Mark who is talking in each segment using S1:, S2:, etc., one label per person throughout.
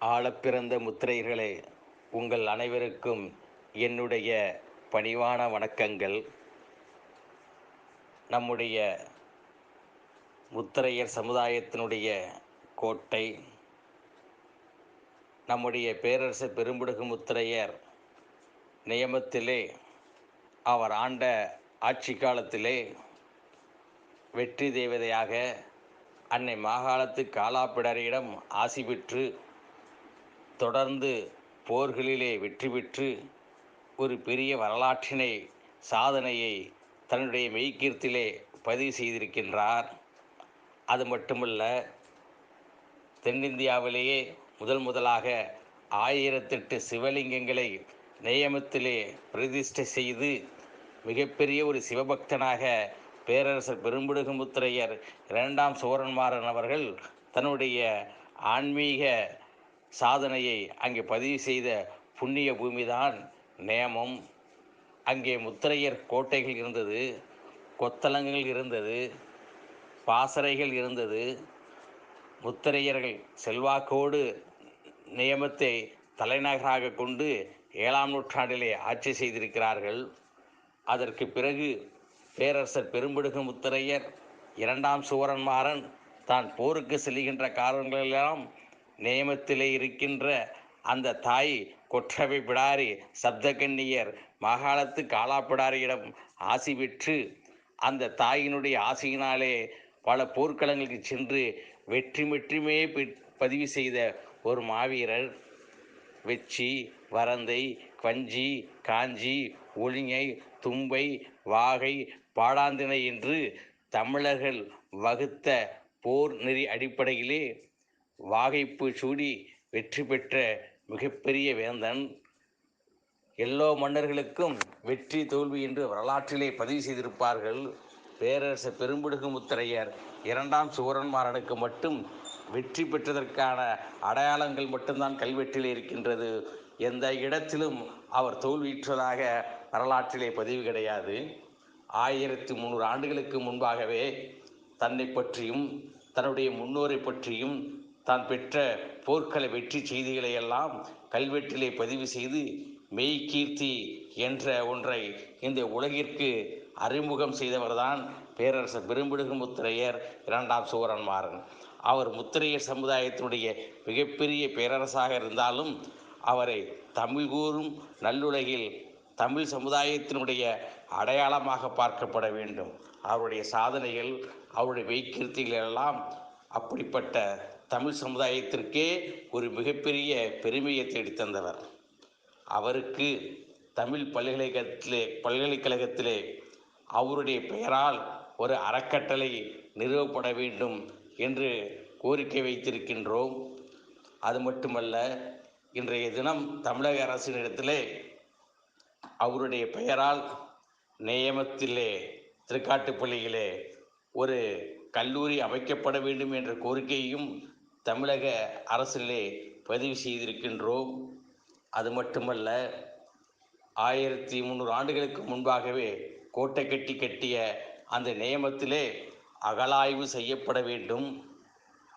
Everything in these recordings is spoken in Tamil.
S1: ஆழப்பிறந்த முத்திரையர்களே உங்கள் அனைவருக்கும் என்னுடைய பணிவான வணக்கங்கள். நம்முடைய முத்திரையர் சமுதாயத்தினுடைய கோட்டை நம்முடைய பேரரசு பெரும்புடுகு முத்திரையர் நியமத்திலே அவர் ஆண்ட ஆட்சி காலத்திலே வெற்றி தேவதையாக அன்னை மாகாணத்து காலாப்பிடரிடம் ஆசி பெற்று தொடர்ந்து போர்களிலே வெற்றி பெற்று ஒரு பெரிய வரலாற்றினை சாதனையை தன்னுடைய மெய்கீர்த்திலே பதிவு செய்திருக்கின்றார். அது மட்டுமல்ல தென்னிந்தியாவிலேயே முதல் முதலாக ஆயிரத்தெட்டு சிவலிங்கங்களை நியமத்திலே பிரதிஷ்டை செய்து மிகப்பெரிய ஒரு சிவபக்தனாக பேரரசர் பெரும்புடுகுமுத்திரையர் இரண்டாம் சோரன்மாறன் அவர்கள் தன்னுடைய ஆன்மீக சாதனையை அங்கே பதிவு செய்த புண்ணிய பூமிதான் நேமம். அங்கே முத்திரையர் கோட்டைகள் இருந்தது கொத்தளங்கள் இருந்தது பாசறைகள் இருந்தது. முத்திரையர்கள் செல்வாக்கோடு நியமத்தை தலைநகராக கொண்டு ஏழாம் நூற்றாண்டிலே ஆட்சி செய்திருக்கிறார்கள். அதற்கு பிறகு பேரரசர் பெரும்பிடுகு முத்திரையர் இரண்டாம் சுவரன்மாறன் தான் போருக்கு செல்கின்ற காரணங்களெல்லாம் நேமத்திலே இருக்கின்ற அந்த தாய் கொற்றவை பிடாரி சப்தகன்னியர் மாகாணத்து காலாப்பிடாரியிடம் ஆசி பெற்று அந்த தாயினுடைய ஆசையினாலே பல போர்க்களங்களுக்கு சென்று வெற்றி வெற்றிமே பதிவு செய்த ஒரு மாவீரர். வெச்சி வரந்தை வஞ்சி காஞ்சி ஒளிங்கை தும்பை வாகை பாடாந்தினை என்று தமிழர்கள் வகுத்த போர் நெறி அடிப்படையிலே வாகைப்பு சூடி வெற்றி பெற்ற மிகப்பெரிய வேந்தன். எல்லோ மன்னர்களுக்கும் வெற்றி தோல்வி என்று வரலாற்றிலே பதிவு செய்திருப்பார்கள். பேரரசர் பெரும்பிடுகு முத்திரையர் இரண்டாம் சுவரன்மாறனுக்கு மட்டும் வெற்றி பெற்றதற்கான அடையாளங்கள் மட்டும்தான் கல்வெட்டில் இருக்கின்றது. எந்த இடத்திலும் அவர் தோல்வியுற்றதாக வரலாற்றிலே பதிவு கிடையாது. ஆயிரத்தி முந்நூறு ஆண்டுகளுக்கு முன்பாகவே தன்னை பற்றியும் தன்னுடைய முன்னோரை பற்றியும் தான் பெற்ற போர்க்கள வெற்றி செய்திகளை எல்லாம் கல்வெட்டிலே பதிவு செய்து மெய்கீர்த்தி என்ற ஒன்றை இந்த உலகிற்கு அறிமுகம் செய்தவர்தான் பேரரசர் பெரும்பிடுகு முத்திரையர் இரண்டாம் சுவரன்மாறன் அவர் முத்திரையர் சமுதாயத்தினுடைய மிகப்பெரிய பேரரசாக இருந்தாலும் அவரை தமிழ் கூறும் நல்லுலகில் தமிழ் சமுதாயத்தினுடைய அடையாளமாக பார்க்கப்பட வேண்டும். அவருடைய சாதனைகள் அவருடைய மெய்கீர்த்திகள் எல்லாம் அப்படிப்பட்ட தமிழ் சமுதாயத்திற்கே ஒரு மிகப்பெரிய பெருமையை தேடித்தந்தவர். அவருக்கு தமிழ் பல்கலைக்கழகத்திலே பல்கலைக்கழகத்திலே அவருடைய பெயரால் ஒரு அறக்கட்டளை நிறுவப்பட வேண்டும் என்று கோரிக்கை வைத்திருக்கின்றோம். அது மட்டுமல்ல இன்றைய தினம் தமிழக அரசினிடத்திலே அவருடைய பெயரால் நேயமத்திலே திருக்காட்டுப்பள்ளியிலே ஒரு கல்லூரி அமைக்கப்பட வேண்டும் என்ற கோரிக்கையையும் தமிழக அரசிலே பதிவு செய்திருக்கின்றோம். அது மட்டுமல்ல ஆயிரத்தி முந்நூறு ஆண்டுகளுக்கு முன்பாகவே கோட்டை கட்டி கட்டிய அந்த நியமத்திலே அகலாய்வு செய்யப்பட வேண்டும்.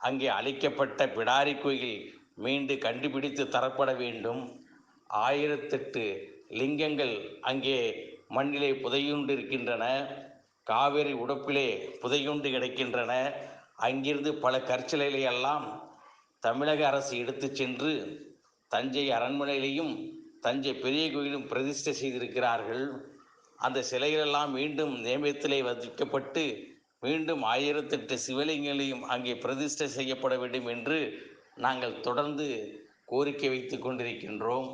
S1: அங்கே அழிக்கப்பட்ட பிடாரி கோயில் மீண்டு கண்டுபிடித்து தரப்பட வேண்டும். ஆயிரத்தெட்டு லிங்கங்கள் அங்கே மண்ணிலே புதையுண்டு இருக்கின்றன காவிரி உடப்பிலே புதையுண்டு கிடக்கின்றன. அங்கிருந்து பல கற்சிலைகளை எல்லாம் தமிழக அரசு எடுத்து சென்று தஞ்சை அரண்மனையிலையும் தஞ்சை பெரிய கோயிலும் பிரதிஷ்டை செய்திருக்கிறார்கள். அந்த சிலைகளெல்லாம் மீண்டும் நேமியத்திலே வதிக்கப்பட்டு மீண்டும் ஆயிரத்தெட்டு சிவலிங்கங்களையும் அங்கே பிரதிஷ்டை செய்யப்பட வேண்டும் என்று நாங்கள் தொடர்ந்து கோரிக்கை வைத்து கொண்டிருக்கின்றோம்.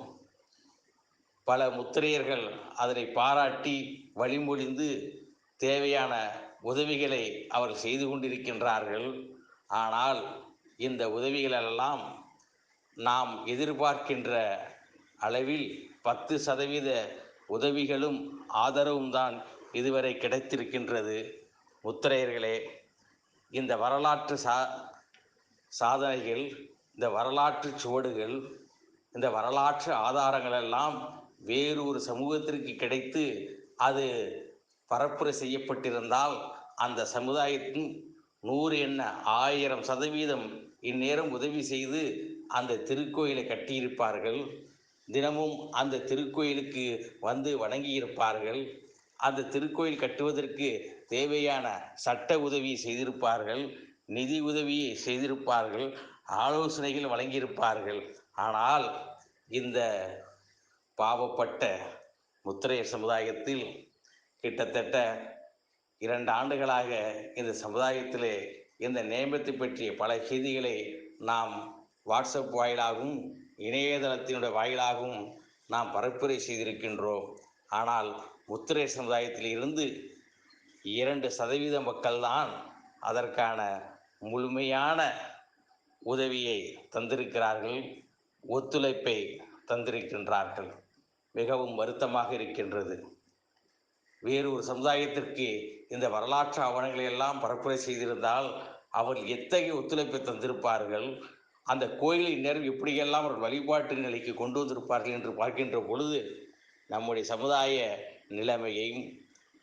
S1: பல முத்திரையர்கள் அதனை பாராட்டி வழிமொழிந்து தேவையான உதவிகளை அவர் செய்து கொண்டிருக்கின்றார்கள். ஆனால் இந்த உதவிகளெல்லாம் நாம் எதிர்பார்க்கின்ற அளவில் பத்து சதவீத உதவிகளும் ஆதரவும் தான் இதுவரை கிடைத்திருக்கின்றது. முத்திரையர்களே இந்த வரலாற்று சா சாதனைகள் இந்த வரலாற்று சுவடுகள் இந்த வரலாற்று ஆதாரங்கள் எல்லாம் வேறு ஒரு சமூகத்திற்கு கிடைத்து அது பரப்புரை செய்யப்பட்டிருந்தால் அந்த சமுதாயத்தின் நூறு என்ன ஆயிரம் சதவீதம் இந்நேரம் உதவி செய்து அந்த திருக்கோயிலை கட்டியிருப்பார்கள். தினமும் அந்த திருக்கோயிலுக்கு வந்து வணங்கியிருப்பார்கள். அந்த திருக்கோயில் கட்டுவதற்கு தேவையான சட்ட உதவி செய்திருப்பார்கள். நிதி உதவியை செய்திருப்பார்கள். ஆலோசனைகள் வழங்கியிருப்பார்கள். ஆனால் இந்த பாவப்பட்ட முத்திரையர் சமுதாயத்தில் கிட்டத்தட்ட இரண்டு ஆண்டுகளாக இந்த சமுதாயத்திலே இந்த நேமத்தை பற்றிய பல செய்திகளை நாம் வாட்ஸ்அப் வாயிலாகவும் இணையதளத்தினுடைய வாயிலாகவும் நாம் பரப்புரை செய்திருக்கின்றோம். ஆனால் முத்திரை சமுதாயத்தில் இருந்து இரண்டு சதவீத மக்கள்தான் அதற்கான முழுமையான உதவியை தந்திருக்கிறார்கள் ஒத்துழைப்பை தந்திருக்கின்றார்கள். மிகவும் வருத்தமாக இருக்கின்றது. வேறு ஒரு சமுதாயத்திற்கு இந்த வரலாற்று ஆவணங்களை எல்லாம் பரப்புரை செய்திருந்தால் அவர்கள் எத்தகைய ஒத்துழைப்பை தந்திருப்பார்கள்? அந்த கோயிலின் நேரம் எப்படியெல்லாம் அவர் வழிபாட்டு நிலைக்கு கொண்டு வந்திருப்பார்கள் என்று பார்க்கின்ற பொழுது நம்முடைய சமுதாய நிலைமையையும்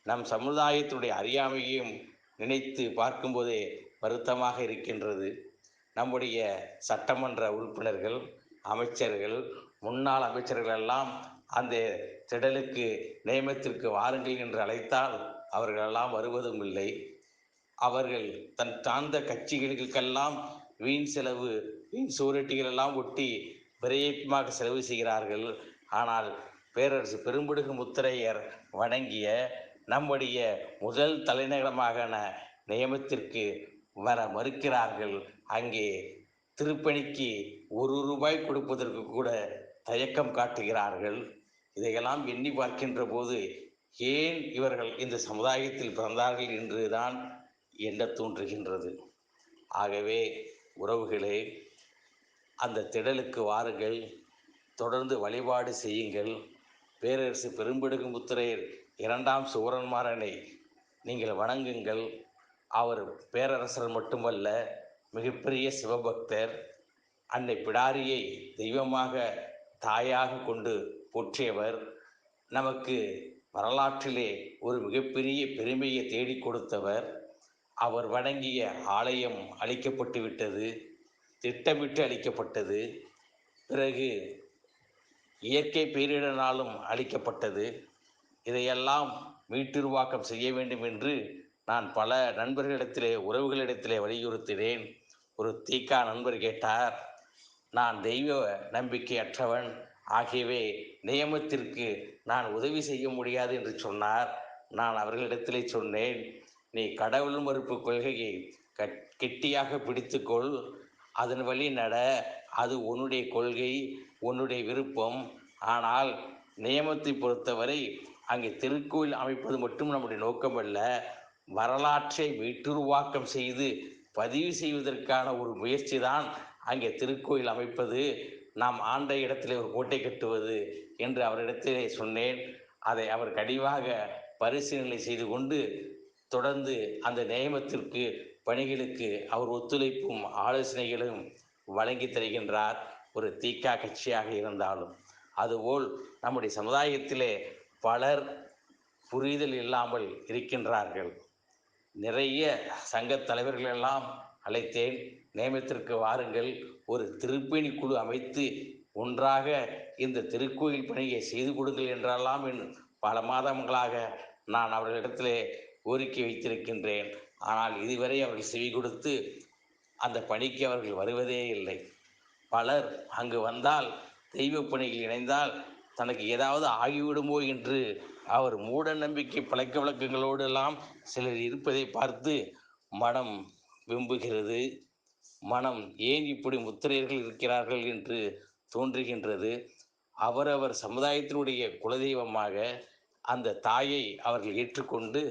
S1: நம் சமுதாயத்தினுடைய அறியாமையையும் நினைத்து பார்க்கும்போதே வருத்தமாக இருக்கின்றது. நம்முடைய சட்டமன்ற உறுப்பினர்கள் அமைச்சர்கள் முன்னாள் அமைச்சர்கள் எல்லாம் அந்த திடலுக்கு நியமத்திற்கு வாருங்கள் என்று அழைத்தால் அவர்களெல்லாம் வருவதும் இல்லை. அவர்கள் தன் சார்ந்த கட்சிகளுக்கெல்லாம் வீண் செலவு வீண் சுவரொட்டிகள் எல்லாம் ஒட்டி விரயமாக செலவு செய்கிறார்கள். ஆனால் பேரரசு பெரும்படுகு முத்திரையர் வணங்கிய நம்முடைய முதல் தலைநகரமாக நியமத்திற்கு வர மறுக்கிறார்கள். அங்கே திருப்பணிக்கு ஒரு ரூபாய் கொடுப்பதற்கு கூட தயக்கம் காட்டுகிறார்கள். இதையெல்லாம் எண்ணி பார்க்கின்ற போது ஏன் இவர்கள் இந்த சமுதாயத்தில் பிறந்தார்கள் என்றுதான் எண்ண தோன்றுகின்றது. ஆகவே உறவுகளே அந்த திடலுக்கு வாருங்கள் தொடர்ந்து வழிபாடு செய்யுங்கள். பேரரசு பெரும்படுகு முத்திரையர் இரண்டாம் சுவரன்மாறனை நீங்கள் வணங்குங்கள். அவர் பேரரசர் மட்டுமல்ல மிகப்பெரிய சிவபக்தர் அன்னை பிடாரியை தெய்வமாக தாயாக கொண்டு போற்றியவர் நமக்கு வரலாற்றிலே ஒரு மிகப்பெரிய பெருமையை தேடிக் கொடுத்தவர். அவர் வணங்கிய ஆலயம் அழிக்கப்பட்டு விட்டது திட்டமிட்டு அழிக்கப்பட்டது பிறகு இயற்கை பேரிடனாலும் அழிக்கப்பட்டது. இதையெல்லாம் மீட்டுருவாக்கம் செய்ய வேண்டும் என்று நான் பல நண்பர்களிடத்திலே உறவுகளிடத்திலே வலியுறுத்தினேன். ஒரு தீக்கா நண்பர் கேட்டார் நான் தெய்வ நம்பிக்கையற்றவன். ஆகியவே நியமத்திற்கு நான் உதவி செய்ய முடியாது என்று சொன்னார். நான் அவர்களிடத்திலே சொன்னேன் நீ கடவுள் மறுப்பு கொள்கையை கட் கெட்டியாக பிடித்துக்கொள். அதன் வழி நட. அது உன்னுடைய கொள்கை உன்னுடைய விருப்பம். ஆனால் நியமத்தை பொறுத்தவரை அங்கே திருக்கோயில் அமைப்பது மட்டும் நம்முடைய நோக்கமல்ல. வரலாற்றை மீட்டுருவாக்கம் செய்து பதிவு செய்வதற்கான ஒரு முயற்சி தான் அங்கே திருக்கோயில் அமைப்பது நாம் ஆண்ட இடத்திலே ஒரு கோட்டை கட்டுவது என்று அவரிடத்திலே சொன்னேன். அதை அவர் கடிவாக பரிசீலனை செய்து கொண்டு தொடர்ந்து அந்த நியமத்திற்கு பணிகளுக்கு அவர் ஒத்துழைப்பும் ஆலோசனைகளும் வழங்கி தருகின்றார். ஒரு தீக்கா கட்சியாக இருந்தாலும். அதுபோல் நம்முடைய சமுதாயத்திலே பலர் புரிதல் இல்லாமல் இருக்கின்றார்கள். நிறைய சங்க தலைவர்களெல்லாம் அழைத்தேன். நேமத்திற்கு வாருங்கள். ஒரு திருப்பணி குழு அமைத்து ஒன்றாக இந்த திருக்கோயில் பணியை செய்து கொடுங்கள் என்றெல்லாம் பல மாதங்களாக நான் அவர்களிடத்திலே கோரிக்கை வைத்திருக்கின்றேன். ஆனால் இதுவரை அவர்கள் செவி கொடுத்து அந்த பணிக்கு அவர்கள் வருவதே இல்லை. பலர் அங்கு வந்தால் தெய்வ பணியில் இணைந்தால் தனக்கு ஏதாவது ஆகிவிடுமோ என்று அவர் மூட நம்பிக்கை பழக்க வழக்கங்களோடு எல்லாம் சிலர் இருப்பதை பார்த்து மனம் விரும்புகிறது மனம் ஏன் இப்படி முத்திரையர்கள் இருக்கிறார்கள் என்று தோன்றுகின்றது. அவரவர் சமுதாயத்தினுடைய குலதெய்வமாக அந்த தாயை அவர்கள் ஏற்றுக்கொண்டு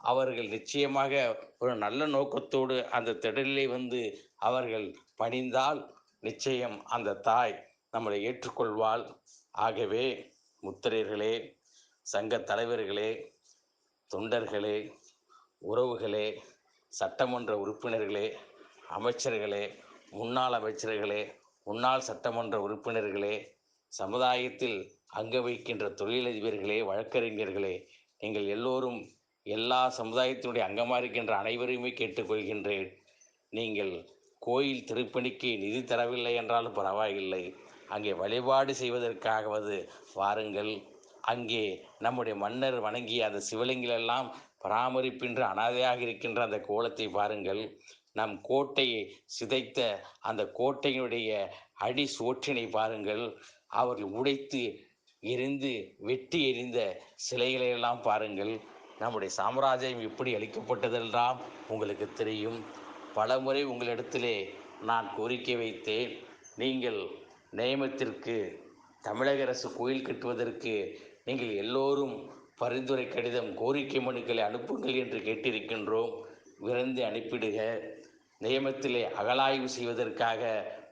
S1: அவர்கள் நிச்சயமாக ஒரு நல்ல நோக்கத்தோடு அந்த திடலிலே வந்து அவர்கள் பணிந்தால் நிச்சயம் அந்த தாய் நம்மளை ஏற்றுக்கொள்வாள். ஆகவே முத்திரையர்களே சங்க தலைவர்களே தொண்டர்களே உறவுகளே சட்டமன்ற உறுப்பினர்களே அமைச்சர்களே முன்னாள் அமைச்சர்களே முன்னாள் சட்டமன்ற உறுப்பினர்களே சமுதாயத்தில் அங்க வைக்கின்ற தொழிலதிபர்களே வழக்கறிஞர்களே நீங்கள் எல்லோரும் எல்லா சமுதாயத்தினுடைய அங்கமாக இருக்கின்ற அனைவரையுமே கேட்டுக்கொள்கின்றேன். நீங்கள் கோயில் திருப்பணிக்கு நிதி தரவில்லை என்றாலும் பரவாயில்லை. அங்கே வழிபாடு செய்வதற்காகவது வாருங்கள். அங்கே நம்முடைய மன்னர் வணங்கிய அந்த சிவலிங்கங்களெல்லாம் பராமரிப்பின்றி அனாதையாக இருக்கின்ற அந்த கோலத்தை பாருங்கள். நம் கோட்டையை சிதைத்த அந்த கோட்டையினுடைய அடி சோற்றினை பாருங்கள். அவர்கள் உடைத்து எரிந்து வெட்டி எறிந்த சிலைகளை எல்லாம் பாருங்கள். நம்முடைய சாம்ராஜ்யம் எப்படி அளிக்கப்பட்டதெல்லாம் உங்களுக்கு தெரியும். பலமுறை உங்களிடத்திலே நான் கோரிக்கை வைத்தேன். நீங்கள் நேமத்திற்கு தமிழக அரசு கோயில் கட்டுவதற்கு நீங்கள் எல்லோரும் பரிந்துரை கடிதம் கோரிக்கை மனுக்களை அனுப்புங்கள் என்று கேட்டிருக்கின்றோம். விரைந்து அனுப்பிடுக. நியமத்திலே அகலாய்வு செய்வதற்காக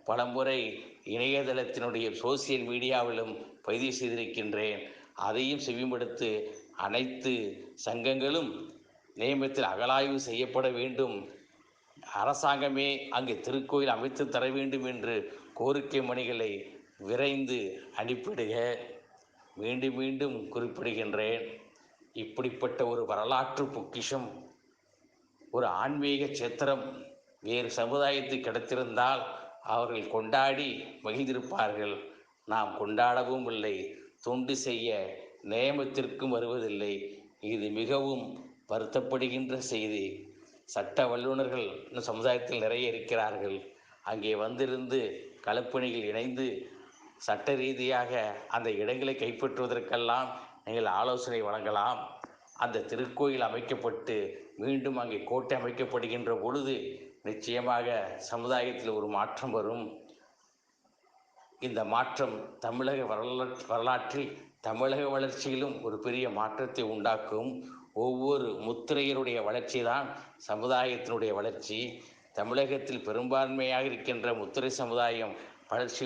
S1: பலமுறை இணையதளத்தினுடைய சோசியல் மீடியாவிலும் பதிவு செய்திருக்கின்றேன். அதையும் செவிமடுத்து அனைத்து சங்கங்களும் நியமத்தில் அகலாய்வு செய்யப்பட வேண்டும். அரசாங்கமே அங்கே திருக்கோயில் அமைத்து தர வேண்டும் என்று கோரிக்கை மணிகளை விரைந்து அனுப்பிடுக. மீண்டும் மீண்டும் குறிப்பிடுகின்றேன். இப்படிப்பட்ட ஒரு வரலாற்று பொக்கிஷம் ஒரு ஆன்மீக சேத்திரம் வேறு சமுதாயத்தில் கிடைத்திருந்தால் அவர்கள் கொண்டாடி மகிழ்ந்திருப்பார்கள். நாம் கொண்டாடவும் இல்லை தொண்டு செய்ய நியமத்திற்கும் வருவதில்லை. இது மிகவும் வருத்தப்படுகின்ற செய்தி. சட்ட வல்லுநர்கள் இன்னும் சமுதாயத்தில் நிறைய இருக்கிறார்கள். அங்கே வந்திருந்து களப்பணியில் இணைந்து சட்ட ரீதியாக அந்த இடங்களை கைப்பற்றுவதற்கெல்லாம் நீங்கள் ஆலோசனை வழங்கலாம். அந்த திருக்கோயில் அமைக்கப்பட்டு மீண்டும் அங்கே கோட்டை அமைக்கப்படுகின்ற பொழுது நிச்சயமாக சமுதாயத்தில் ஒரு மாற்றம் வரும். இந்த மாற்றம் தமிழக வரலாற்று வரலாற்றில் தமிழக வளர்ச்சியிலும் ஒரு பெரிய மாற்றத்தை உண்டாக்கும். ஒவ்வொரு முத்திரையருடைய வளர்ச்சி தான் சமுதாயத்தினுடைய வளர்ச்சி. தமிழகத்தில் பெரும்பான்மையாக இருக்கின்ற முத்திரை சமுதாயம் வளர்ச்சி